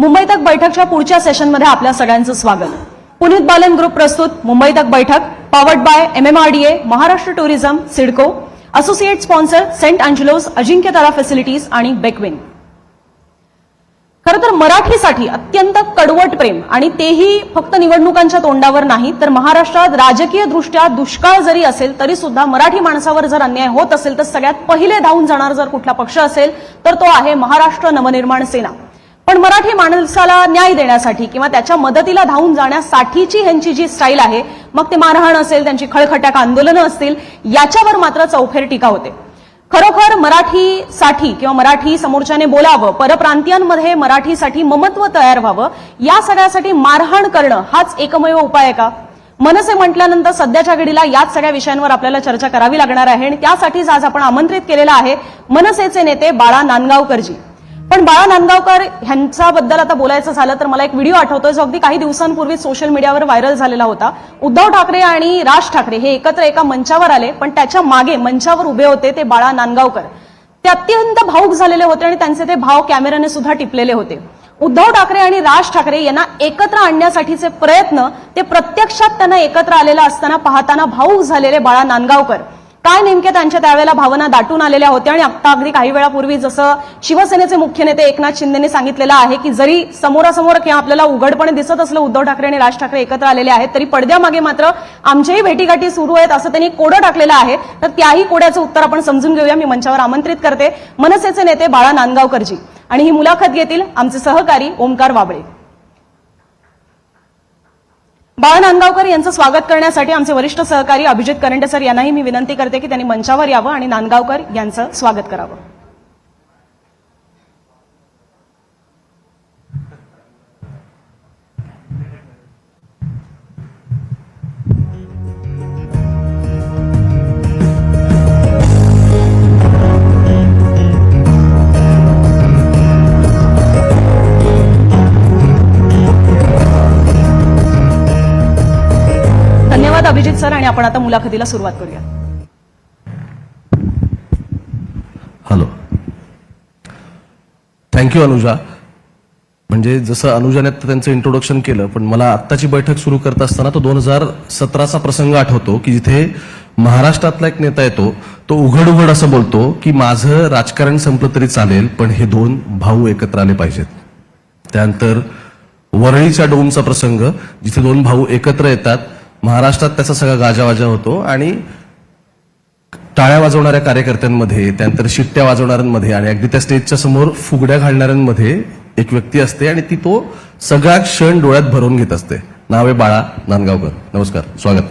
मुंबई तक बैठकच्या पुढच्या सेशनमध्ये आपल्या सगळ्यांचं स्वागत. पुनीत बालन ग्रुप प्रस्तुत Mumbai Tak Baithak powered by MMRDA Maharashtra tourism CIDCO associate sponsor Saint Angelo's Ajinkyatara facilities आणि बेकविन खरं तर मराठीसाठी अत्यंत कडवट प्रेम आणि तेही फक्त निवडणुकांच्या तोंडावर नाही तर महाराष्ट्रात राजकीय दृष्ट्या दुष्काळ जरी असेल तरी सुद्धा मराठी माणसावर जर अन्याय होत असेल तर सगळ्यात पहिले धावून जाणार जर कुठला पक्ष असेल तर तो आहे महाराष्ट्र नवनिर्माण सेना. पण मराठी माणसाला न्याय देण्यासाठी किंवा त्याच्या मदतीला धावून जाण्यासाठीची ह्यांची जी स्टाईल आहे मग ते मारहाण असेल त्यांची खळखट्याक आंदोलनं असतील याच्यावर मात्र चौफेर टीका होते. खरोखर मराठीसाठी किंवा मराठी समोरच्याने बोलावं परप्रांतीयांमध्ये मराठीसाठी ममत्व तयार व्हावं या सगळ्यासाठी मारहाण करणं हाच एकमेव उपाय आहे का? मनसे म्हटल्यानंतर सध्याच्या घडीला याच सगळ्या विषयांवर आपल्याला चर्चा करावी लागणार आहे आणि त्यासाठीच आज आपण आमंत्रित केलेला आहे मनसेचे नेते बाळा नांदगावकरजी. पण बाळा नांदगावकर ह्यांच्याबद्दल आता बोलायचं झालं तर मला एक व्हिडिओ आठवतोय जो अगदी काही दिवसांपूर्वी सोशल मीडियावर व्हायरल झालेला होता. उद्धव ठाकरे आणि राज ठाकरे हे एकत्र एका मंचावर आले पण त्याच्यामागे मंचावर उभे होते ते बाळा नांदगावकर. ते अत्यंत भाऊक झालेले होते आणि त्यांचे ते भाव कॅमेऱ्याने सुद्धा टिपलेले होते. उद्धव ठाकरे आणि राज ठाकरे यांना एकत्र आणण्यासाठीचे प्रयत्न ते प्रत्यक्षात त्यांना एकत्र आलेला असताना पाहताना भाऊक झालेले बाळा नांदगावकर. काय नेमक्या त्यांच्या त्यावेळेला भावना दाटून आलेल्या होत्या? आणि आता अगदी काही वेळापूर्वी जसं शिवसेनेचे मुख्य नेते एकनाथ शिंदेने सांगितलेलं आहे की जरी समोरासमोर किंवा आपल्याला उघडपणे दिसत असलं उद्धव ठाकरे आणि राज ठाकरे एकत्र आलेले आहेत तरी पडद्यामागे मात्र आमच्याही भेटीगाठी सुरू आहेत असं त्यांनी कोडं टाकलेलं आहे. तर त्याही कोड्याचं उत्तर आपण समजून घेऊया. मी मंचावर आमंत्रित करते. मनसेचे नेते बाळा नांदगावकरजी. आणि ही मुलाखत घेतील आमचे सहकारी ओमकार वाबळे. बाळा नांदगावकर यांचं स्वागत करण्यासाठी आमचे वरिष्ठ सहकारी अभिजित करंडे सर यांनाही मी विनंती करते की त्यांनी मंचावर यावं आणि नांदगावकर यांचं स्वागत करावं. सर आणि आपण आता मुलाखतीला सुरुवात करूया. हॅलो. Thank you Anuja. म्हणजे जसं अनुजाने त्यांचं इंट्रोडक्शन केलं पण मला आत्ताची बैठक सुरू करत असताना तो दोन हजार सतराचा प्रसंग आठवतो की जिथे महाराष्ट्रातला एक नेता येतो तो उघड उघड असं बोलतो की माझं राजकारण संपलं तरी चालेल पण हे दोन भाऊ एकत्र आले पाहिजेत. त्यानंतर वरळीच्या डोमचा प्रसंग जिथे दोन भाऊ एकत्र येतात महाराष्ट्रात त्याचा सगळा गाजावाजा होतो आणि टाळ्या वाजवणाऱ्या कार्यकर्त्यांमध्ये त्यानंतर शिट्ट्या वाजवणाऱ्यांमध्ये आणि अगदी त्या स्टेजच्या समोर फुगड्या घालणाऱ्यांमध्ये एक व्यक्ती असते आणि ती तो सगळा क्षण डोळ्यात भरून घेत असते. नाव आहे बाळा नांदगावकर. नमस्कार. स्वागत.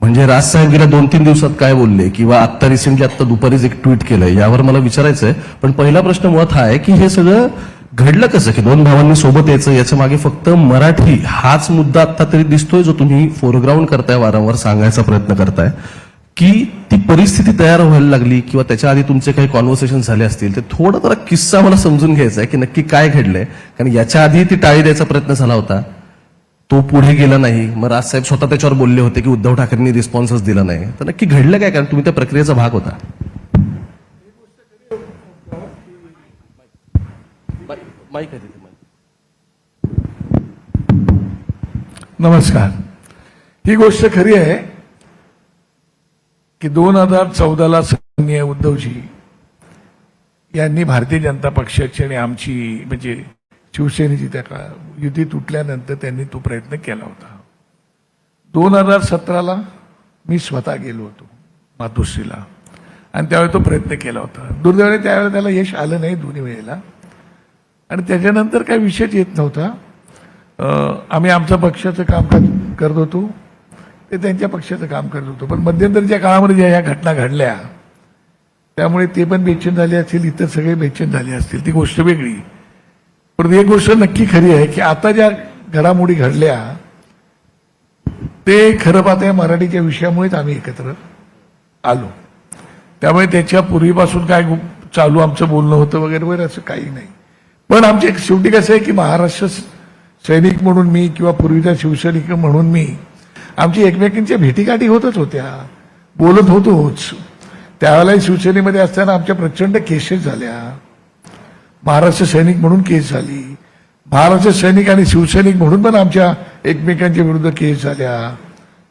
म्हणजे राज साहेब गेल्या दोन तीन दिवसात काय बोलले किंवा आत्ता रिसेंटली आत्ता दुपारीच एक ट्विट केलंय यावर मला विचारायचं आहे पण पहिला प्रश्न मुळात हा आहे की हे सगळं घडलं कसं? की दोन भावांनी सोबत यायचं याच्या मागे फक्त मराठी हाच मुद्दा आता तरी दिसतोय जो तुम्ही फोरग्राऊंड करताय वारंवार सांगायचा प्रयत्न करताय की ती परिस्थिती तयार व्हायला लागली किंवा त्याच्या आधी तुमचे काही कॉन्व्हर्सेशन झाले असतील ते थोडं जरा किस्सा मला समजून घ्यायचा आहे की नक्की काय घडलंय. कारण याच्या आधी ती टाळी द्यायचा प्रयत्न झाला होता. तो पुढे गेला नाही. मग राजसाहेब स्वतः त्याच्यावर बोलले होते की उद्धव ठाकरेंनी रिस्पॉन्सच दिला नाही. तर नक्की घडलं काय? कारण तुम्ही त्या प्रक्रियेचा भाग होता. माईक आहे तिथे नमस्कार. ही गोष्ट खरी आहे की दोन हजार चौदाला सन्माननीय उद्धवजी यांनी भारतीय जनता पक्षाची आणि आमची म्हणजे शिवसेनेची त्या काळ युती तुटल्यानंतर त्यांनी तो प्रयत्न केला होता. दोन हजार सतराला मी स्वतः गेलो होतो मातोश्रीला. आणि त्यावेळी तो प्रयत्न केला होता. दुर्दैवाने त्यावेळेला त्याला यश आलं नाही दोन्ही वेळेला. आणि त्याच्यानंतर काही विषयच येत नव्हता. आम्ही आमच्या पक्षाचं काम कर- करत होतो. ते त्यांच्या पक्षाचं काम करत होतो. पण मध्यंतरीच्या काळामध्ये ज्या ह्या घटना घडल्या त्यामुळे ते पण बेचैन झाले असतील इतर सगळे बेचैन झाले असतील. ती गोष्ट वेगळी. पण एक गोष्ट नक्की खरी आहे की आता ज्या घडामोडी घडल्या ते खरं पाहता या मराठीच्या विषयामुळेच आम्ही एकत्र आलो. त्यामुळे त्याच्या पूर्वीपासून काय चालू आमचं बोलणं होतं वगैरे वगैरे असं काही नाही. पण आमचे एक शेवटी कसं आहे की महाराष्ट्र सैनिक म्हणून मी किंवा पूर्वीचा शिवसैनिक म्हणून मी आमची एकमेकींच्या भेटीगाठी होतच होत्या बोलत होतोच. त्यावेळेला शिवसेनेमध्ये असताना आमच्या प्रचंड केसेस झाल्या. महाराष्ट्र सैनिक म्हणून केस झाली. महाराष्ट्र सैनिक आणि शिवसैनिक म्हणून पण आमच्या एकमेकांच्या विरुद्ध केस झाल्या.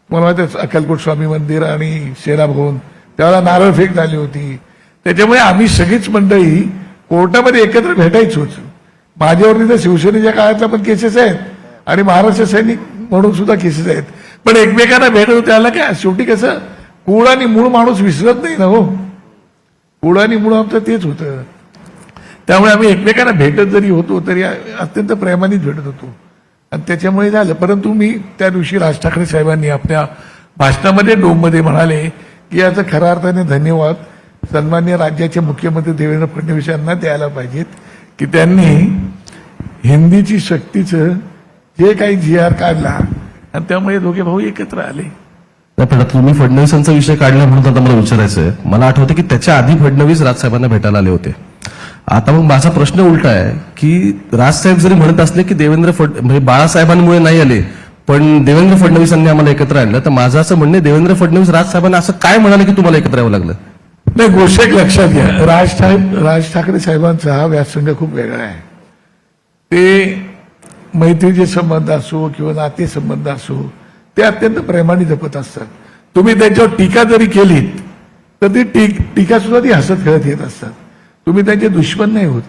मला माहिती आहे, अक्कलकोट स्वामी मंदिर आणि सेना भवन त्यावेळेला नारळ फेक झाली होती. त्याच्यामुळे आम्ही सगळीच मंडळी कोर्टामध्ये एकत्र भेटायचोच. माझ्यावरती तर शिवसेनेच्या काळातल्या पण केसेस आहेत. आणि महाराष्ट्र सैनिक म्हणून सुद्धा केसेस आहेत. पण एकमेकांना भेटत त्याला काय? शेवटी कसं? कुळ आणि मूळ माणूस विसरत नाही ना हो. कुळ आणि मूळ आमचं तेच होतं. त्यामुळे आम्ही एकमेकांना भेटत जरी होतो तरी अत्यंत प्रेमानेच भेटत होतो. आणि त्याच्यामुळे झालं. परंतु मी त्या दिवशी राज ठाकरे साहेबांनी आपल्या भाषणामध्ये डोममध्ये म्हणाले की याचं खऱ्या अर्थाने धन्यवाद सन्मान्य राज्याचे मुख्यमंत्री देवेंद्र फडणवीस यांना द्यायला पाहिजेत की त्यांनी हिंदीची सक्तीचं जे काही जी आर काढला आणि त्यामुळे दोघे भाऊ एकत्र आले. पण तुम्ही फडणवीसांचा विषय काढला म्हणून आता मला विचारायचं आहे मला आठवतं की त्याच्या आधी फडणवीस राजसाहेबांना भेटायला आले होते. आता मग माझा प्रश्न उलटा आहे की राजसाहेब जरी म्हणत असले की देवेंद्र फड म्हणजे बाळासाहेबांमुळे नाही आले पण देवेंद्र फडणवीसांनी आम्हाला एकत्र आणलं तर माझं असं म्हणणं देवेंद्र फडणवीस राजसाहेबांना असं काय म्हणाले की तुम्हाला एकत्र यावं लागलं? नाही गोष्ट एक लक्षात घ्या. राज साहेब राज ठाकरे साहेबांचा हा व्यासंग खूप वेगळा आहे. ते मैत्रीचे संबंध असो किंवा नाते संबंध असो ते अत्यंत प्रेमाने जपत असतात. तुम्ही त्यांच्यावर टीका जरी केलीत तर ती टीक टीका सुद्धा ती हसत खेळत येत असतात. तुम्ही त्यांचे दुश्मन नाही होत.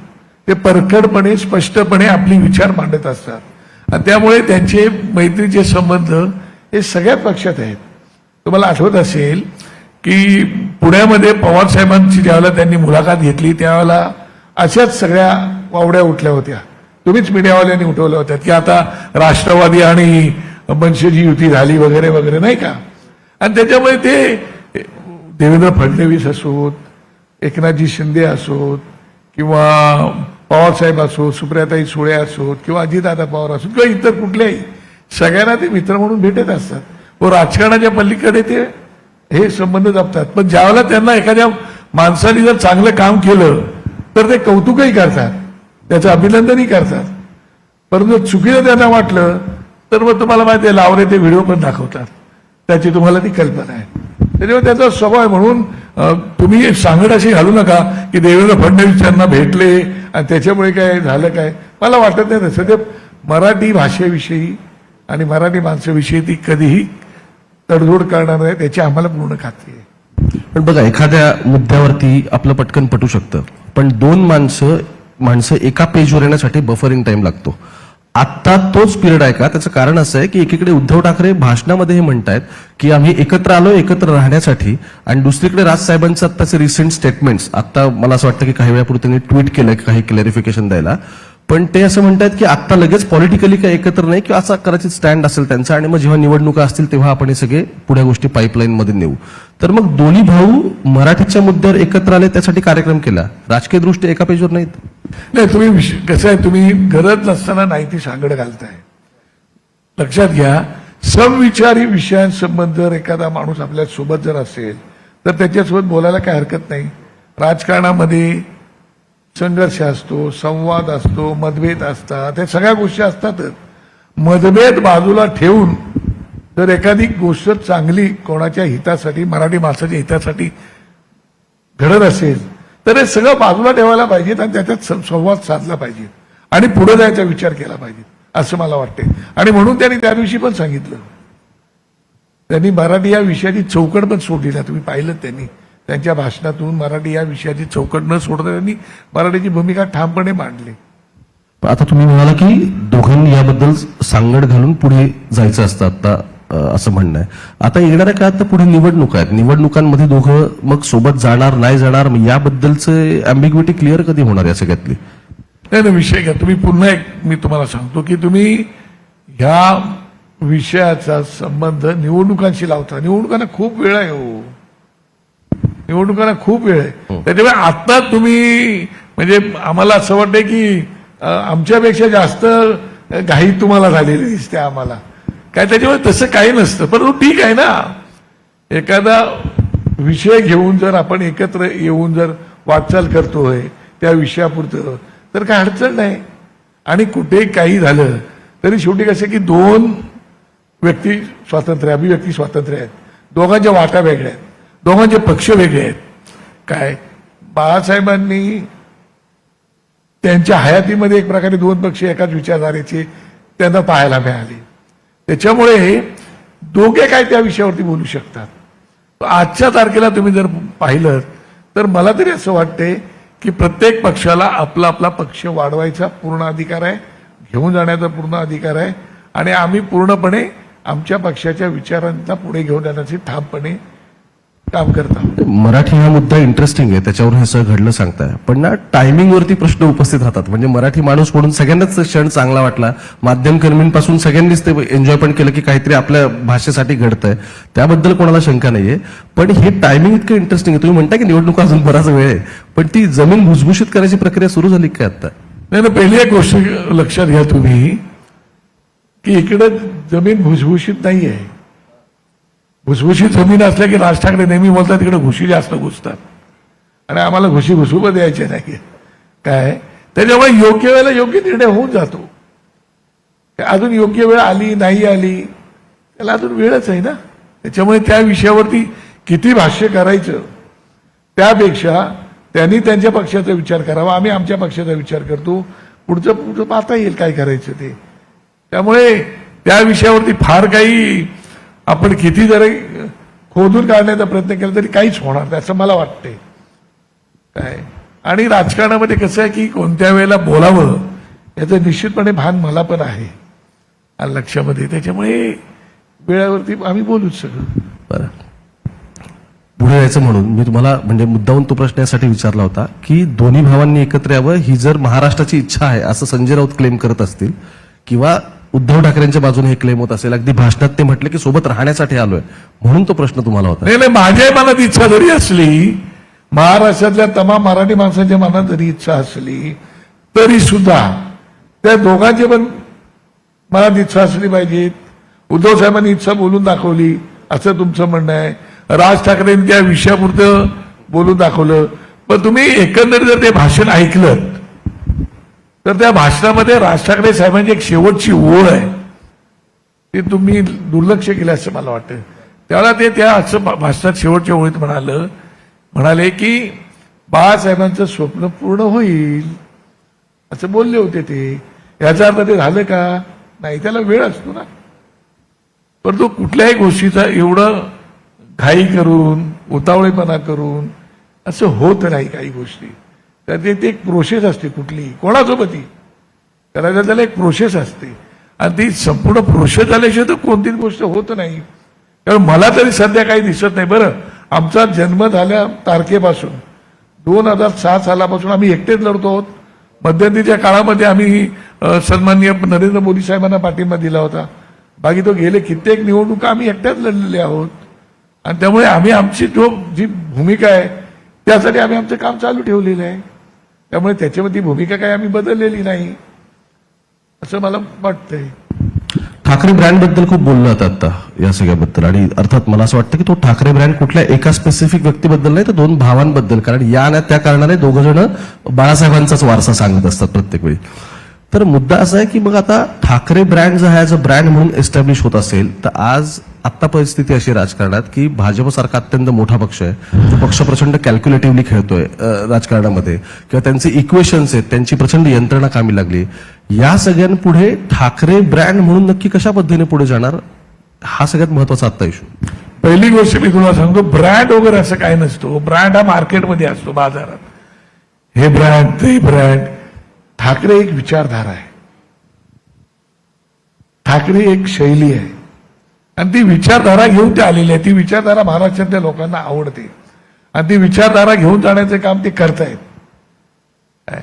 ते परखडपणे स्पष्टपणे आपली विचार मांडत असतात. आणि त्यामुळे त्यांचे मैत्रीचे संबंध हे सगळ्या पक्षात आहेत. तुम्हाला आठवत असेल की पुण्यामध्ये पवार साहेबांची ज्यावेळेला त्यांनी मुलाखत घेतली त्यावेळेला अशाच सगळ्या वावड्या उठल्या होत्या. तुम्हीच मीडियावाल्यांनी उठवलं होत्यात की आता राष्ट्रवादी आणि मनसेची युती झाली वगैरे वगैरे नाही का? आणि त्याच्यामुळे ते देवेंद्र फडणवीस असोत एकनाथजी शिंदे असोत किंवा पवारसाहेब असोत सुप्रियाताई सुळे असोत किंवा अजितदादा पवार असोत किंवा इतर कुठल्याही सगळ्यांना ते मित्र म्हणून भेटत असतात. व राजकारणाच्या पलीकडे ते हे संबंध जपतात. पण ज्यावेळेला त्यांना एखाद्या माणसाने जर चांगलं काम केलं तर ते कौतुकही करतात. त्याचं अभिनंदनही करतात. परंतु चुकीचं त्यांना वाटलं तर मग तुम्हाला माहिती आहे लावरे ते व्हिडिओ पण दाखवतात. त्याची तुम्हाला ती कल्पना आहे. त्याच्यामुळे त्याचा स्वभाव म्हणून तुम्ही सांगड अशी घालू नका की देवेंद्र फडणवीस यांना भेटले आणि त्याच्यामुळे काय झालं काय? मला वाटत नाही तसं. ते मराठी भाषेविषयी आणि मराठी माणसाविषयी ती कधीही तडजोड करणार नाही त्याची आम्हाला पूर्ण खात्री आहे. पण बघा एखाद्या मुद्द्यावरती आपलं पटकन पटू शकतं. पण दोन माणसं माणसं एका पेजवर येण्यासाठी बफरिंग टाइम लागतो. आत्ता तोच पिरियड आहे का? त्याचं कारण असं आहे की एकीकडे उद्धव ठाकरे भाषणामध्ये हे म्हणतायत की आम्ही एकत्र आलो एकत्र राहण्यासाठी आणि दुसरीकडे राजसाहेबांचं आत्ताचे रिसेंट स्टेटमेंट्स आता मला असं वाटतं की काही वेळापूर्वी त्यांनी ट्विट केलं काही क्लॅरिफिकेशन द्यायला. पण ते असं म्हणतात की आत्ता लगेच पॉलिटिकली काय एकत्र नाही किंवा असा कदाचित स्टँड असेल त्यांचा आणि मग जेव्हा निवडणुका असतील तेव्हा आपण हे सगळे पुढ्या गोष्टी पाईपलाईन मध्ये नेऊ. तर मग दोन्ही भाऊ मराठीच्या मुद्द्यावर एकत्र आले त्यासाठी कार्यक्रम केला. राजकीय दृष्टी एका पेजवर नाहीत. नाही तुम्ही विष- कसं आहे तुम्ही गरज नसताना नाही ती सांगड घालताय. लक्षात घ्या समविचारी विषयांसंबंध जर एखादा माणूस आपल्यासोबत जर असेल तर त्याच्यासोबत बोलायला काय हरकत नाही. राजकारणामध्ये संघर्ष असतो संवाद असतो मतभेद असतात हे सगळ्या गोष्टी असतातच. मतभेद बाजूला ठेवून जर एखादी गोष्ट चांगली कोणाच्या हितासाठी मराठी माणसाच्या हितासाठी घडत असेल तर हे सगळं बाजूला ठेवायला पाहिजेत आणि त्याच्यात संवाद साधला पाहिजे. आणि पुढे जायचा विचार केला पाहिजे असं मला वाटते आणि म्हणून त्यांनी त्या दिवशी पण सांगितलं. त्यांनी मराठी या विषयाची चौकट पण सोडली ना तुम्ही पाहिलं त्यांनी. त्यांच्या भाषणातून मराठी या विषयाची चौकट न सोडता त्यांनी मराठीची भूमिका ठामपणे मांडली. आता तुम्ही म्हणाला की दोघांनी याबद्दल सांगड घालून पुढे जायचं असतं. आता असं म्हणणं आहे. आता येणाऱ्या काळात तर पुढे निवडणुका आहेत. निवडणुकांमध्ये दोघं मग सोबत जाणार नाही जाणार मग याबद्दलचं अँबिग्युटी क्लिअर कधी होणार या सगळ्यातली? नाही नाही विषय घ्या. तुम्ही पुन्हा एक मी तुम्हाला सांगतो की तुम्ही ह्या विषयाचा संबंध निवडणुकांशी लावता. निवडणुकांना खूप वेळ आहे हो. निवडणुकांना खूप वेळ आहे. त्याच्यामुळे आता तुम्ही म्हणजे आम्हाला असं वाटतंय की आमच्यापेक्षा जास्त घाई तुम्हाला झालेली दिसते आम्हाला. काय त्याच्यामुळे तसं काही नसतं परंतु ठीक आहे ना. एखादा विषय घेऊन जर आपण एकत्र येऊन जर वाटचाल करतोय त्या विषयापुरतं तर काय अडचण नाही. आणि कुठे काही झालं तरी शेवटी कसं की दोन व्यक्ती स्वातंत्र्य अभिव्यक्ती स्वातंत्र्य आहेत. दोघांच्या वाटा वेगळ्या आहेत. दोघांचे पक्ष वेगळे आहेत. काय? बाळासाहेबांनी त्यांच्या हयातीमध्ये एक प्रकारे दोन पक्ष एकाच विचारधारेचे त्यांना पाहायला मिळाले. त्याच्यामुळे दोघे काय त्या विषयावरती बोलू शकतात. आजच्या तारखेला तुम्ही जर पाहिलं तर मला तरी असं वाटते की प्रत्येक पक्षाला आपला आपला पक्ष वाढवायचा पूर्ण अधिकार आहे घेऊन जाण्याचा पूर्ण अधिकार आहे आणि आम्ही पूर्णपणे आमच्या पक्षाच्या विचारांना पुढे घेऊन जाण्याची ठामपणे काम करतात मराठी हा मुद्दा इंटरेस्टिंग आहे त्याच्यावर हे सगळं घडलं सांगताय. पण ना टायमिंग वरती प्रश्न उपस्थित राहतात. म्हणजे मराठी माणूस म्हणून सगळ्यांनाच क्षण चांगला वाटला. माध्यम कर्मींपासून सगळ्यांनीच ते एन्जॉय पण केलं की काहीतरी आपल्या भाषेसाठी घडतंय. त्याबद्दल कोणाला शंका नाहीये. पण हे टायमिंग इतकं इंटरेस्टिंग आहे. तुम्ही म्हणता की निवडणूक अजून बराच वेळ आहे. पण ती जमीन भुसभुशीत करायची प्रक्रिया सुरू झाली काय आता? नाही ना पहिली एक गोष्ट लक्षात घ्या तुम्ही की इकडे जमीन भुसभुशीत नाही आहे भुसभुशीत जमीन असल्या की राज ठाकरे नेहमी बोलतात तिकडे घुशी जास्त घुसतात. आणि आम्हाला घुशी घुसू द्यायचे नाही काय? त्याच्यामुळे योग्य वेळेला योग्य निर्णय होऊन जातो. अजून योग्य वेळ आली नाही आली त्याला अजून वेळच आहे ना? त्याच्यामुळे त्या विषयावरती किती भाष्य करायचं त्यापेक्षा त्यांनी त्यांच्या पक्षाचा विचार करावा आम्ही आमच्या पक्षाचा विचार करतो. पुढचं पुढचं पाहता येईल काय करायचं ते. त्यामुळे त्या विषयावरती फार काही आपण किती जरी खोदून काढण्याचा प्रयत्न केला तरी काहीच होणार नाही असं मला वाटते काय? आणि राजकारणामध्ये कसं आहे की कोणत्या वेळेला बोलावं याचं निश्चितपणे भान मला पण आहे. लक्षामध्ये त्याच्यामुळे वेळावरती आम्ही बोलूच सगळं. बरं. पुढे यायचं म्हणून मी तुम्हाला म्हणजे मुद्दाहून तो प्रश्न यासाठी विचारला होता की दोन्ही भावांनी एकत्र यावं ही जर महाराष्ट्राची इच्छा आहे असं संजय राऊत क्लेम करत असतील किंवा उद्धव ठाकरेंच्या बाजूने हे क्लेम होत असेल. अगदी भाषणात ते म्हटले की सोबत राहण्यासाठी आलोय. म्हणून तो प्रश्न तुम्हाला होता. नाही नाही माझ्याही मनात इच्छा जरी असली महाराष्ट्रातल्या तमाम मराठी माणसाच्या मनात जरी इच्छा असली तरी सुद्धा त्या दोघांची पण मनात इच्छा असली पाहिजे. उद्धव साहेबांनी इच्छा बोलून दाखवली असं तुमचं म्हणणं आहे. राज ठाकरेंनी त्या विषयापुरतं बोलून दाखवलं. पण तुम्ही एकंदरीत जर ते भाषण ऐकलं तर त्या भाषणामध्ये राज ठाकरे साहेबांची एक शेवटची ओळ आहे. ते तुम्ही दुर्लक्ष केलं असं मला वाटतं. त्यावेळेला ते त्या असं भाषणात शेवटच्या ओळीत म्हणालं म्हणाले की बाळासाहेबांचं स्वप्न पूर्ण होईल. असं बोलले होते ते. याचा अर्थ ते झालं का? नाही त्याला वेळ असतो ना. परंतु कुठल्याही गोष्टीचा एवढं घाई करून उतावळेपणा करून असं होत नाही काही गोष्टी. तर ते एक प्रोसेस असते कुठली. कोणासोबतही. करायला त्याला एक प्रोसेस असते. आणि ती संपूर्ण प्रोसेस झाल्याशिवाय तर कोणतीच गोष्ट होत नाही. कारण मला तरी सध्या काही दिसत नाही. बरं आमचा जन्म झाल्या तारखेपासून. दोन हजार सहा सालापासून आम्ही एकटेच लढतो आहोत. मध्यंतरीच्या काळामध्ये आम्ही अ, सन्माननीय नरेंद्र मोदी साहेबांना पाठिंबा दिला होता. बाकी तो गेले कित्येक निवडणुका आम्ही एकट्याच लढलेले आहोत. आणि त्यामुळे आम्ही आमची जो जी भूमिका आहे त्यासाठी आम्ही आमचं काम चालू ठेवलेलं आहे. त्यामुळे त्याच्यामध्ये ती भूमिका काही आम्ही बदललेली नाही असं मला वाटतंय. ठाकरे ब्रँडबद्दल खूप बोललं जातं आता या सगळ्याबद्दल. आणि अर्थात मला असं वाटतं की तो ठाकरे ब्रँड कुठल्या एका स्पेसिफिक व्यक्तीबद्दल नाही तर दोन भावांबद्दल. कारण या ना त्या कारणाने दोघं जण बाळासाहेबांचाच वारसा सांगत असतात प्रत्येक वेळी. तर मुद्दा असा आहे की मग आता ठाकरे ब्रँड जर आहे अ ब्रँड म्हणून एस्टॅब्लिश होत असेल तर आज आता परिस्थिती अशी राजकारणात की भाजपसारखा अत्यंत मोठा पक्ष आहे. तो पक्ष प्रचंड कॅल्क्युलेटिव्हली खेळतोय राजकारणामध्ये. किंवा त्यांचे इक्वेशन्स आहेत त्यांची प्रचंड यंत्रणा कामी लागली. या सगळ्यांपुढे ठाकरे ब्रँड म्हणून नक्की कशा पद्धतीने पुढे जाणार हा सगळ्यात महत्त्वाचा आत्ता इशू पहिली गोष्ट मी तुला सांगतो ब्रँड वगैरे असं काय नसतो. ब्रँड हा मार्केटमध्ये असतो बाजारात. हे ब्रँड ते ब्रँड ठाकरे एक विचारधारा आहे. ठाकरे एक शैली आहे. आणि ती विचारधारा घेऊन ते आलेली आहे. ती विचारधारा महाराष्ट्रातल्या लोकांना आवडते. आणि ती विचारधारा घेऊन जाण्याचे काम ते करतायत.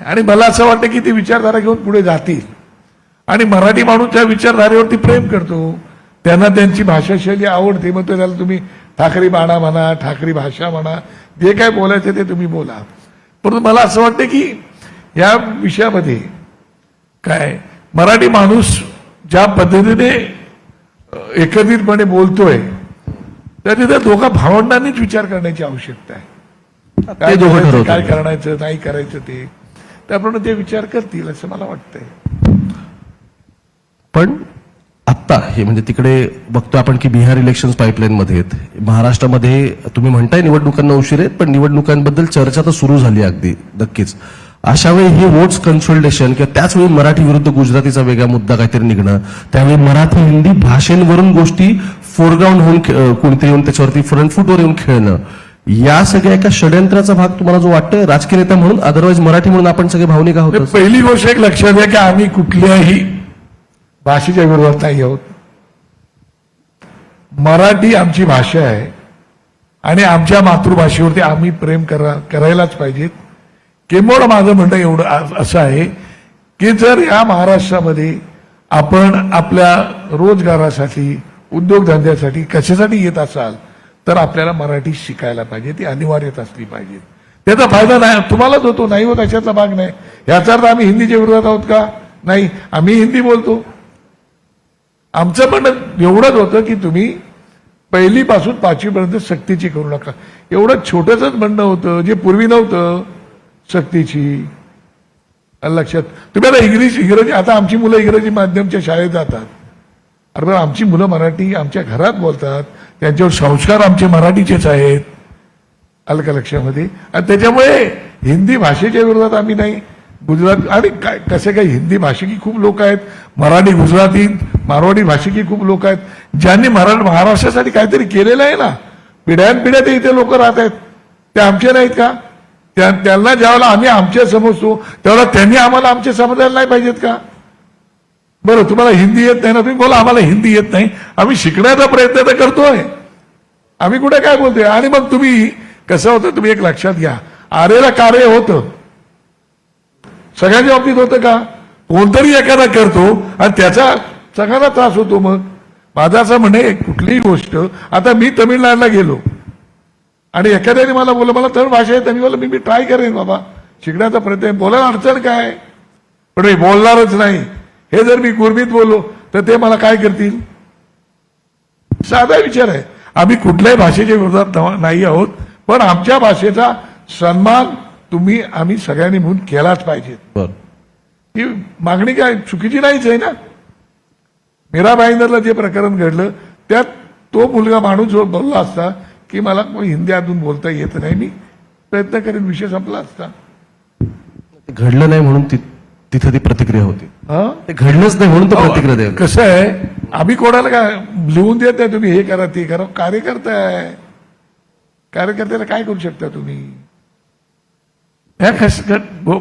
आणि मला असं वाटतं की ती विचारधारा घेऊन पुढे जातील. आणि मराठी माणूस त्या विचारधारेवरती प्रेम करतो त्यांना त्यांची भाषाशैली आवडते. मग त्याला तुम्ही ठाकरी बाणा म्हणा ठाकरी भाषा म्हणा जे काय बोलायचं ते तुम्ही बोला. परंतु मला असं वाटतं की या विषयामध्ये काय? मराठी माणूस ज्या पद्धतीने एकत्रितपणे बोलतोय तर तिथे दोघा भावंडांनीच विचार करण्याची आवश्यकता आहे. काय दोघं. काय करायचं नाही करायचं ते. त्याप्रमाणे ते विचार करतील असं मला वाटतंय. पण आत्ता हे म्हणजे तिकडे बघतो आपण की बिहार इलेक्शन पाईपलाईन मध्ये आहेत. महाराष्ट्रामध्ये तुम्ही म्हणताय निवडणुकांना उशीर आहेत पण निवडणुकांबद्दल चर्चा तर सुरू झाली अगदी नक्कीच. अशा वेळी हे वोट्स कन्सोल्टेशन किंवा त्याच वेळी मराठी विरुद्ध गुजरातीचा वेगळा मुद्दा काहीतरी निघणं त्यावेळी मराठी हिंदी भाषेंवरून गोष्टी फोरग्राऊंड होऊन कोणीतरी येऊन त्याच्यावरती फ्रंट फुटवर येऊन खेळणं. या सगळ्या एका षडयंत्राचा भाग तुम्हाला जो वाटतोय राजकीय नेता म्हणून अदरवाईज मराठी म्हणून आपण सगळे भावनिक आहोत पहिली गोष्ट एक लक्षात घ्या की आम्ही कुठल्याही भाषेच्या विरोधात नाही आहोत. मराठी आमची भाषा आहे आणि आमच्या मातृभाषेवरती आम्ही प्रेम करा करायलाच पाहिजेत. किंबोड माझं म्हणणं एवढं असं आहे की जर या महाराष्ट्रामध्ये आपण आपल्या रोजगारासाठी उद्योगधंद्यासाठी कशासाठी येत असाल तर आपल्याला मराठी शिकायला पाहिजे ती अनिवार्यता असली पाहिजे. त्याचा फायदा नाही तुम्हालाच होतो नाही होत अशातला भाग नाही. याचा अर्थ आम्ही हिंदीच्या विरोधात आहोत का? नाही आम्ही हिंदी बोलतो. आमचं म्हणणं एवढंच होतं की तुम्ही पहिलीपासून पाचवीपर्यंत सक्तीची करू नका. एवढं छोटंसंच म्हणणं होतं जे पूर्वी नव्हतं. सक्तीची लक्षात तुम्ही आता इंग्लिश इंग्रजी आता आमची मुलं इंग्रजी माध्यमच्या शाळेत जातात. अरे आमची मुलं मराठी आमच्या घरात बोलतात. त्यांच्यावर संस्कार आमचे मराठीचेच आहेत. आलं का लक्षामध्ये. आणि त्याच्यामुळे हिंदी भाषेच्या विरोधात आम्ही नाही. गुजरात आणि काय कसे काही हिंदी भाषिकी खूप लोक आहेत. मराठी गुजराती मारवाडी भाषिकी खूप लोक आहेत. ज्यांनी मराठी महाराष्ट्रासाठी काहीतरी केलेलं आहे ना पिढ्यानपिढ्या ते इथे लोक राहत आहेत. ते आमचे नाहीत का? त्यांना ज्यावेळेला आम्ही आमचे समजतो त्यावेळेला त्यांनी आम्हाला आमचे समजायला नाही पाहिजेत का? बरं तुम्हाला हिंदी येत नाही ना तुम्ही बोला आम्हाला हिंदी येत नाही. आम्ही शिकण्याचा प्रयत्न तर करतोय. आम्ही कुठे काय बोलतोय? आणि मग तुम्ही कसं होतं? तुम्ही एक लक्षात घ्या. आरेला कार्य होतं. सगळ्यांच्या बाबतीत होतं का? कोणतरी एखादा करतो आणि त्याचा सगळ्यांना त्रास होतो मग. माझं असं म्हणे कुठलीही गोष्ट आता मी तमिळनाडूला गेलो. आणि एखाद्याने मला बोललं मला तमिळ भाषा येते. मी बोललो मी मी ट्राय करेन बाबा. शिकण्याचा प्रयत्न बोलायला अडचण काय? पण मी बोलणारच नाही. हे जर मी गुरमीत बोललो तर ते मला काय करतील? साधा विचार आहे. आम्ही कुठल्याही भाषेच्या विरोधात नाही आहोत पण आमच्या भाषेचा सन्मान तुम्ही आम्ही सगळ्यांनी म्हणून केलाच पाहिजे. ही मागणी काय? चुकीची नाहीच आहे ना? मीरा भाईंदरला जे प्रकरण घडलं त्यात तो मुलगा माणूस जो बोलला असता की मला कोणी हिंदी अजून बोलता येत नाही. मी प्रयत्न करेन विषय संपला असता. घडलं नाही म्हणून तिथे ती प्रतिक्रिया होती. हा? ते घडलंच नाही म्हणून प्रतिक्रिया कसं आहे? आम्ही कोणाला काय लिहून देत नाही तुम्ही? हे करा ते करा. कार्यकर्ता आहे. कार्यकर्त्याला काय करू शकता तुम्ही? ह्या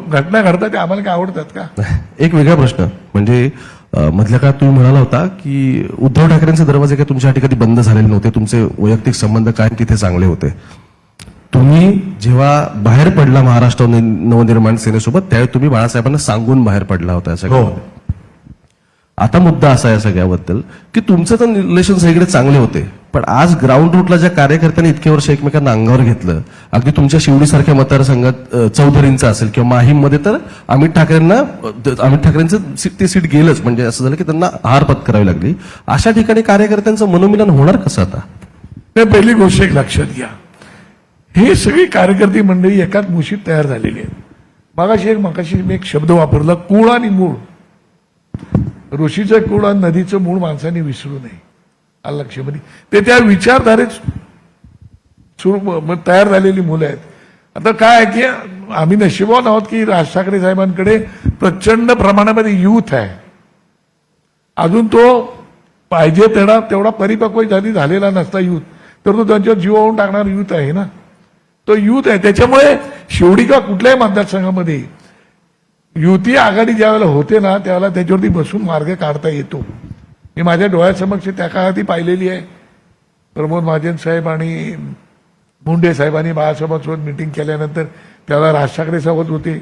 घटना घडतात आम्हाला काय आवडतात का? एक वेगळा प्रश्न. म्हणजे मधल्या काळात तुम्ही म्हणाला होता की उद्धव ठाकरेंचे दरवाजे काही तुमच्यासाठी कधी बंद झालेले नव्हते? तुमचे वैयक्तिक संबंध कायम तिथे चांगले होते? तुम्ही जेव्हा बाहेर पडला महाराष्ट्र नवनिर्माण सेनेसोबत त्यावेळी तुम्ही बाळासाहेबांना सांगून बाहेर पडला होता सगळ्यामध्ये. आता मुद्दा असा आहे या सगळ्याबद्दल की तुमचं तर रिलेशन सगळे चांगले होते पण आज ग्राउंड रूटला ज्या कार्यकर्त्यांनी इतके वर्ष एकमेकांना अंगावर घेतलं अगदी तुमच्या शिवडीसारख्या मतदारसंघात चौधरींचं असेल किंवा माहीममध्ये तर अमित ठाकरेंना अमित ठाकरेंचं सीट ते सीट गेलंच म्हणजे असं झालं की त्यांना हार पत्करावी लागली. अशा ठिकाणी कार्यकर्त्यांचं मनोमिलन होणार कसं आता? नाही पहिली गोष्ट एक लक्षात घ्या. हे सगळी कार्यकर्ती मंडळी एकाच मुशीत तयार झालेली आहे मागाशी एक मागाशी मी एक शब्द वापरला कुळ आणि मूळ ऋषीचं कुळ आणि नदीचं मूळ माणसाने विसरू नये. आलं लक्षामध्ये म्हणजे ते त्या विचारधारेत सुरू तयार झालेली मुलं आहेत. आता काय आहे की आम्ही नशिबवान आहोत की राज ठाकरे साहेबांकडे प्रचंड प्रमाणामध्ये युथ आहे. अजून तो पाहिजे तेवढा तेवढा परिपक्व जरी झालेला नसता युथ तर तो त्यांच्यावर जीवावून टाकणार युथ आहे ना. तो युथ आहे. त्याच्यामुळे शेवटी का कुठल्याही मतदारसंघामध्ये युती आघाडी ज्यावेळेला होते ना त्यावेळेला त्याच्यावरती बसून मार्ग काढता येतो. मी माझ्या डोळ्यासमक्ष त्या काळात पाहिलेली आहे. प्रमोद महाजन साहेब आणि मुंडे साहेबांनी बाळासाहेबांसोबत मिटिंग केल्यानंतर त्याला राज ठाकरे सोबत होते.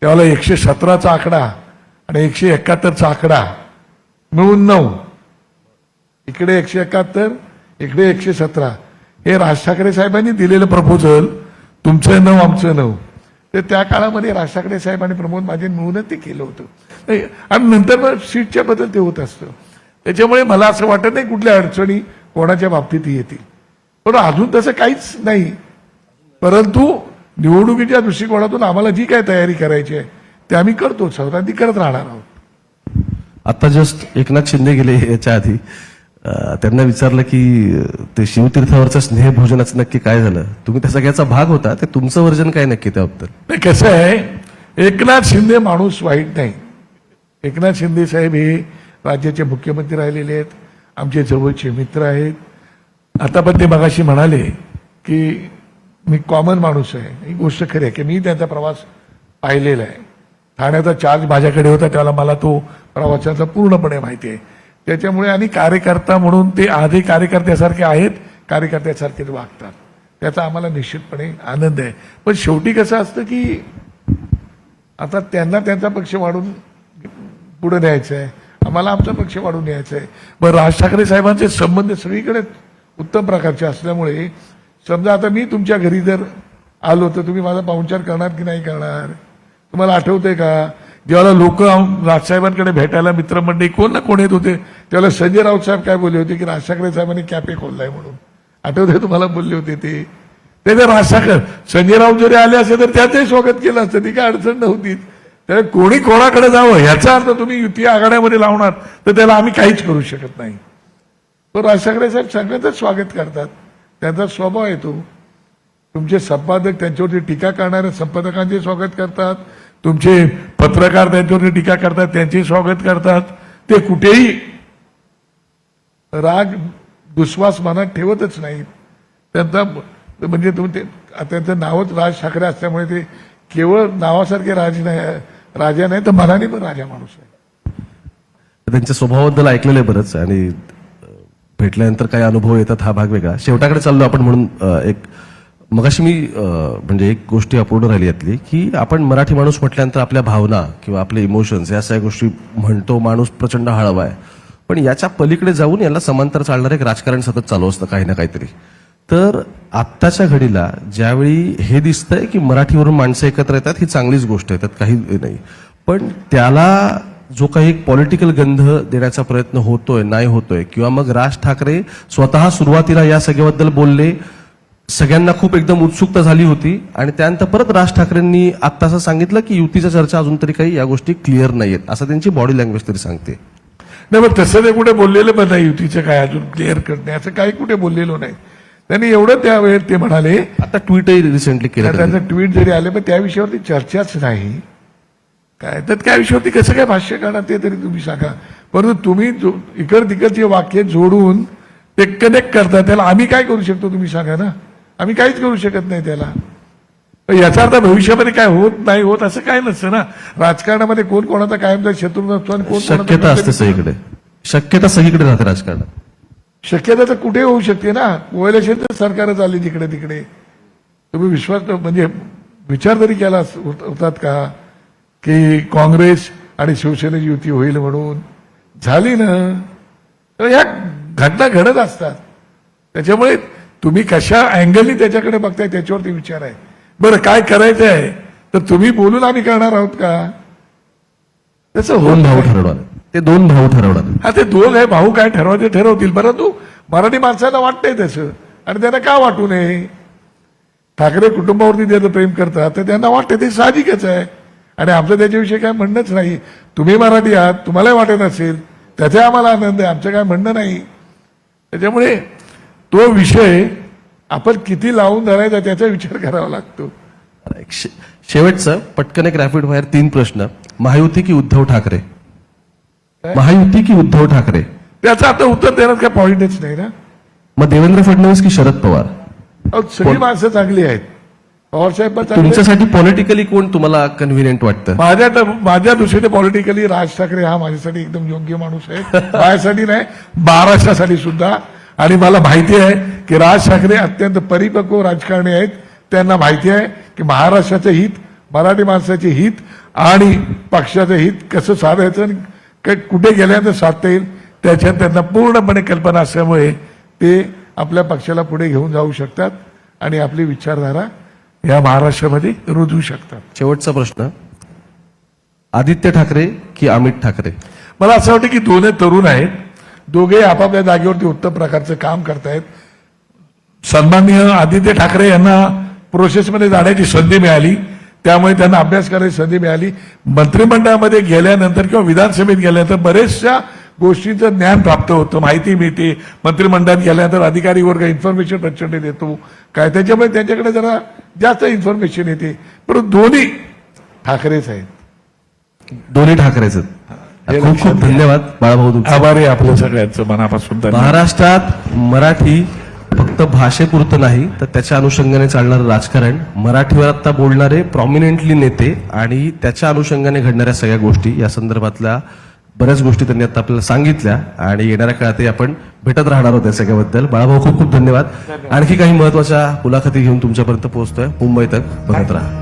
त्यावेळेला एकशे सतराचा आकडा आणि एकशे एकाहत्तरचा आकडा. मिळून नऊ. इकडे एकशे एकाहत्तर इकडे एकशे सतरा. हे राज ठाकरे साहेबांनी दिलेलं प्रपोजल तुमचं नऊ आमचं नऊ. ते त्या काळामध्ये राज साहेब आणि प्रमोद माझी मिळूनच ते केलं होतं. नाही, आणि नंतर मग सीटच्या बद्दल ते होत असतं. त्याच्यामुळे मला असं वाटत नाही कुठल्या अडचणी कोणाच्या बाबतीत येतील. पण अजून तसं काहीच नाही. परंतु निवडणुकीच्या दृष्टिकोनातून आम्हाला जी काय तयारी करायची आहे ते आम्ही करतो स्वतः ती करत राहणार आहोत. आता जस्ट एकनाथ शिंदे गेले याच्या आधी. त्यांना विचारलं की ते शिवतीर्थावरचं स्नेहभोजनाचं नक्की काय झालं? तुम्ही त्या सगळ्याचा भाग होता ते तुमचं वर्जन काय नक्की त्याबद्दल कसं आहे एकनाथ शिंदे माणूस वाईट नाही. एकनाथ शिंदे साहेब हे राज्याचे मुख्यमंत्री राहिलेले आहेत आमचे जवळचे मित्र आहेत. आता पण ते मगाशी म्हणाले की मी कॉमन माणूस आहे. ही गोष्ट खरी आहे की मी त्यांचा प्रवास पाहिलेला आहे. ठाण्याचा चार्ज माझ्याकडे होता त्याला मला तो प्रवासाचा पूर्णपणे माहिती आहे. त्याच्यामुळे आणि कार्यकर्ता म्हणून ते आधी कार्यकर्त्यासारखे आहेत कार्यकर्त्यासारखे वागतात. त्याचा आम्हाला निश्चितपणे आनंद आहे. पण शेवटी कसं असतं की आता त्यांना त्यांचा पक्ष वाढून पुढे न्यायचा आहे. आम्हाला आमचा पक्ष वाढून न्यायचा आहे. बरं राज ठाकरे साहेबांचे संबंध सगळीकडे उत्तम प्रकारचे असल्यामुळे समजा आता मी तुमच्या घरी जर आलो तर तुम्ही माझा पाहुणचार करणार की नाही करणार? तुम्हाला आठवतंय का? जेव्हा लोक राजसाहेबांकडे भेटायला मित्रमंडळी कोण ना कोण येत होते त्यावेळेला संजय राऊत साहेब काय बोलले होते की राज ठाकरे साहेबांनी कॅफे खोललाय म्हणून. आठवते तुम्हाला बोलले होते ते? त्याच्या राज ठाकरे संजय राऊत जरी आले असते तर त्याचंही स्वागत केलं असतं ती काय अडचण नव्हती. त्यामुळे कोणी कोणाकडे जावं ह्याचा अर्थ तुम्ही युती आघाड्यामध्ये लावणार तर त्याला आम्ही काहीच करू शकत नाही. तो राज ठाकरे साहेब सगळ्यांचंच स्वागत करतात. त्यांचा स्वभाव येतो. तुमचे संपादक त्यांच्यावरती टीका करणाऱ्या संपादकांचे स्वागत करतात. तुमचे पत्रकार त्यांच्यावर टीका करतात त्यांचे स्वागत करतात ते कुठेही राग दुश्वास मनात ठेवतच नाहीत त्यांचा म्हणजे तुम्ही ते त्यांचं नावच राज ठाकरे असल्यामुळे ते केवळ नावासारखे राज नाही राजा नाही तर मनाने पण राजा माणूस आहे. त्यांच्या स्वभावाबद्दल ऐकलेलं आहे बरंच आणि भेटल्यानंतर काही अनुभव येतात हा भाग वेगळा. शेवटाकडे चाललो आपण म्हणून एक मगाशी मी म्हणजे एक गोष्टी अपूर्ण राहिली यातली की आपण मराठी माणूस म्हटल्यानंतर आपल्या भावना किंवा आपले इमोशन्स या सगळ्या गोष्टी म्हणतो माणूस प्रचंड हळवा आहे. पण याच्या पलीकडे जाऊन याला समांतर चालणारं एक राजकारण सतत चालू असतं काही ना काहीतरी. तर आत्ताच्या घडीला ज्यावेळी हे दिसतंय की मराठीवरून माणसं एकत्र येतात ही चांगलीच गोष्ट आहे त्यात काही नाही. पण त्याला जो काही एक पॉलिटिकल गंध देण्याचा प्रयत्न होतोय नाही होतोय किंवा मग राज ठाकरे स्वतः सुरुवातीला या सगळ्याबद्दल बोलले सगळ्यांना खूप एकदम उत्सुकता झाली होती आणि त्यानंतर परत राज ठाकरेंनी आत्ता असं सांगितलं की युतीच्या चर्चा अजून तरी काही या गोष्टी क्लिअर नाहीयेत. असं त्यांची बॉडी लँग्वेज तरी सांगते. नाही मग तसं ते कुठे बोललेलं पण नाही युतीचं काय अजून क्लिअर करणे असं काही कुठे बोललेलो नाही. त्यांनी एवढं त्यावेळेत ते म्हणाले आता ट्विटही रिसेंटली केलं. त्यांचं ट्विट जरी आले पण त्या विषयावरती चर्चाच नाही. काय? तर त्या विषयावरती कसं काय भाष्य करणार ते तरी तुम्ही सांगा. परंतु तुम्ही जो- इकड तिकडचे वाक्य जोडून ते कनेक्ट करता त्याला आम्ही काय करू शकतो तुम्ही सांगा ना. आम्ही काहीच करू शकत नाही त्याला. याचा अर्थ भविष्यामध्ये काय होत नाही होत असं काय नसतं ना? राजकारणामध्ये कोण कोणाचा कायमचा शत्रू नसतो आणि कोण शक्यता असते. सगळीकडे. शक्यता सगळीकडे राहते राजकारणात. शक्यता तर कुठे होऊ शकते ना? कोयलेशन तर सरकारच आली तिकडे तिकडे. तुम्ही विश्वास म्हणजे विचार तरी केला होतात का की काँग्रेस आणि शिवसेनेची युती होईल म्हणून? झाली ना? तर ह्या घटना घडत असतात. त्याच्यामुळे तुम्ही कशा अँगलनी त्याच्याकडे बघताय त्याच्यावरती विचार आहे. बरं काय करायचं आहे? तर तुम्ही बोलून आम्ही करणार आहोत का? तसं होत दोन भाऊ. ठरवणार. ते दोन भाऊ ठरवणार. हा ते दोन आहे भाऊ काय ठरवायचे ठरवतील परंतु मराठी माणसाला वाटतंय तसं. आणि त्यांना का वाटू नये? ठाकरे कुटुंबावरती ज्याचं प्रेम करतात तर त्यांना वाटते ते साहजिकच आहे. आणि आमचं त्याच्याविषयी काय म्हणणंच नाही. तुम्ही मराठी आहात तुम्हालाही वाटत असेल त्याचा आम्हाला आनंद आहे आमचं काय म्हणणं नाही. त्याच्यामुळे तो विषय आपण किती लावून धरायचा त्याचा विचार करावा लागतो. शे- शेवटचं पटकन एक रॅपिड फायर तीन प्रश्न. महायुती की उद्धव ठाकरे? महायुती की उद्धव ठाकरे? त्याचं आता उत्तर देण्यात काय पॉईंटच नाही ना? मग देवेंद्र फडणवीस की शरद पवार? सगळी माणसं चांगली आहेत. पवारसाहेब. तुमच्यासाठी पॉलिटिकली कोण तुम्हाला कन्व्हिनियंट वाटतं? माझ्या माझ्या दृष्टीने पॉलिटिकली राज ठाकरे हा माझ्यासाठी एकदम योग्य माणूस आहे. माझ्यासाठी नाही महाराष्ट्रासाठी सुद्धा. आणि मला माहिती आहे की राज ठाकरे अत्यंत परिपक्व राजकारणी आहेत. त्यांना माहिती आहे की महाराष्ट्राचं हित मराठी माणसाचे हित आणि पक्षाचं हित कसं साधायचं आणि कुठे गेल्यानंतर साधता येईल त्याच्यात त्यांना पूर्णपणे कल्पना असल्यामुळे ते आपल्या पक्षाला पुढे घेऊन जाऊ शकतात आणि आपली विचारधारा या महाराष्ट्रामध्ये रुजवू शकतात. शेवटचा प्रश्न. आदित्य ठाकरे की अमित ठाकरे? मला असं वाटतं की दोन्ही तरुण आहेत. दोघे आपापल्या जागेवरती उत्तम प्रकारचं काम करतायत. सन्माननीय आदित्य ठाकरे यांना प्रोसेसमध्ये जाण्याची संधी मिळाली. त्यामुळे त्यांना अभ्यास करायची संधी मिळाली. मंत्रिमंडळामध्ये गेल्यानंतर किंवा विधानसभेत गेल्यानंतर बरेचशा गोष्टींचं ज्ञान प्राप्त होतं. माहिती मिळते. मंत्रिमंडळात गेल्यानंतर अधिकारी वर्ग इन्फॉर्मेशन प्रचंड देतो. काय त्याच्यामुळे त्यांच्याकडे जरा जास्त इन्फॉर्मेशन येते. परंतु दोन्ही ठाकरेच आहेत. दोन्ही ठाकरेच आहेत. खूप खूप. धन्यवाद. बाळाभाऊ तुमचे. आभार आहे आपल्या सगळ्यांचं मनापासून. महाराष्ट्रात मराठी फक्त भाषेपुरतं नाही तर त्याच्या अनुषंगाने चालणारं राजकारण मराठीवर आता बोलणारे प्रॉमिनेंटली नेते आणि त्याच्या अनुषंगाने घडणाऱ्या सगळ्या गोष्टी या संदर्भातल्या बऱ्याच गोष्टी त्यांनी आता आपल्याला सांगितल्या आणि येणाऱ्या काळातही आपण भेटत राहणार आहोत या सगळ्याबद्दल. बाळाभाऊ खूप खूप धन्यवाद. आणखी काही महत्त्वाच्या मुलाखती घेऊन तुमच्यापर्यंत पोहोचतोय. मुंबई तक बघत राहा.